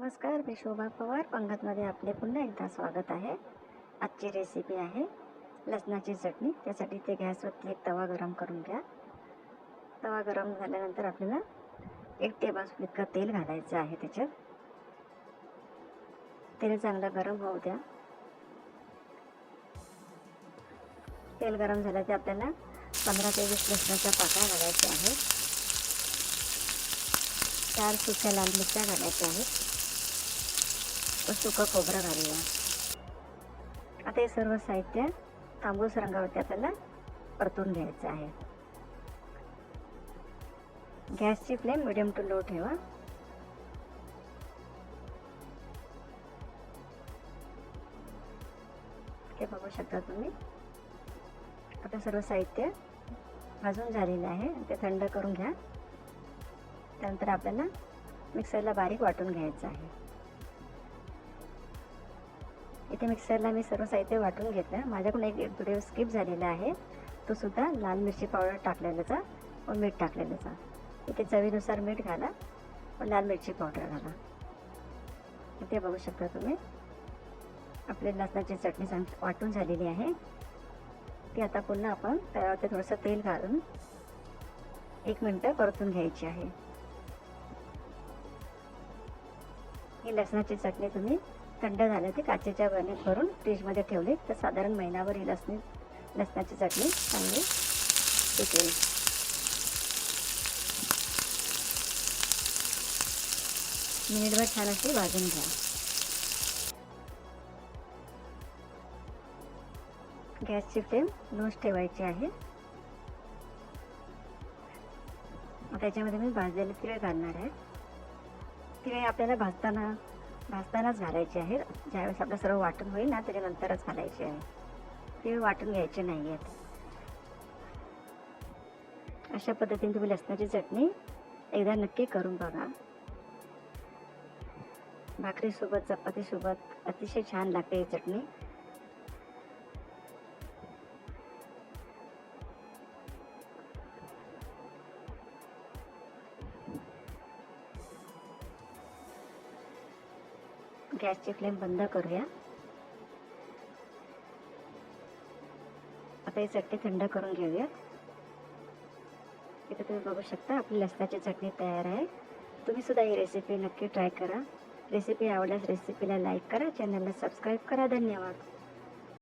नमस्कार मी शोभा पवार. पंगतमध्ये आपले पुन्हा एकदा स्वागत आहे. आजची रेसिपी आहे लसणाची चटणी. त्यासाठी ते गॅसवरती एक तवा गरम करून घ्या. तवा गरम झाल्यानंतर आपल्याला एक टेबलस्पून इतकं तेल घालायचं आहे त्याच्यात. तेल चांगलं गरम होऊ द्या. तेल गरम झालं की आपल्याला पंधरा ते वीस लसणाच्या पाकळ्या घालायच्या आहेत. चार सुक्या लाल मिरच्या घालायच्या आहेत. व सुकं खोबरं घालूया. आता हे सर्व साहित्य तांबूस रंगावरती आपल्याला परतून घ्यायचं आहे. गॅसची फ्लेम मिडियम टू लो ठेवा. हे बघू शकता तुम्ही. आता सर्व साहित्य भाजून झालेलं आहे. ते थंड करून घ्या. त्यानंतर आपल्याला मिक्सरला बारीक वाटून घ्यायचं आहे. इथे मिक्सरला मी सर्व साहित्य वाटून घेतलं. माझ्याकडून एक व्हिडिओ स्किप झालेला आहे. तो सुद्धा लाल मिरची पावडर टाकलेल्याचा व मीठ टाकलेल्याचा. इथे चवीनुसार मीठ घाला व लाल मिरची पावडर घाला. इथे बघू शकता तुम्ही. आपली लसणाची चटणी सांग वाटून झालेली आहे. ती आता पुन्हा आपण त्यावरती थोडंसं तेल घालून एक मिनटं परतून घ्यायची आहे. ही लसणाची चटणी तुम्ही थंड झालं ती काचेच्या बरणीत भरून फ्रीजमध्ये ठेवली. तर साधारण महिनाभर ही लसणी लसणाची चटणी चांगली टिकेल. मिनिटभर छान अशी भाजून घ्या. गॅसची फ्लेम लोच ठेवायची आहे. त्याच्यामध्ये मी भाजलेले तिळ घालणार आहे. ते आपल्याला भाजताना भाजतानाच घालायचे आहे ज्यावेळेस आपलं सर्व वाटून होईल ना त्याच्यानंतरच घालायचे आहे ते वाटून घ्यायचे नाही आहेत. अशा पद्धतीने तुम्ही लसणाची चटणी एकदा नक्की करून बघा. भाकरीसोबत चपातीसोबत अतिशय छान लागते ही चटणी. गॅसची फ्लेम बंद करूया. आता ही चटणी थंड करून घेऊया. इथे तुम्ही बघू शकता आपली लसणाची चटणी तयार आहे. तुम्ही सुद्धा ही रेसिपी नक्की ट्राय करा. रेसिपी आवडल्यास रेसिपीला लाईक करा चॅनलला सबस्क्राईब करा. धन्यवाद.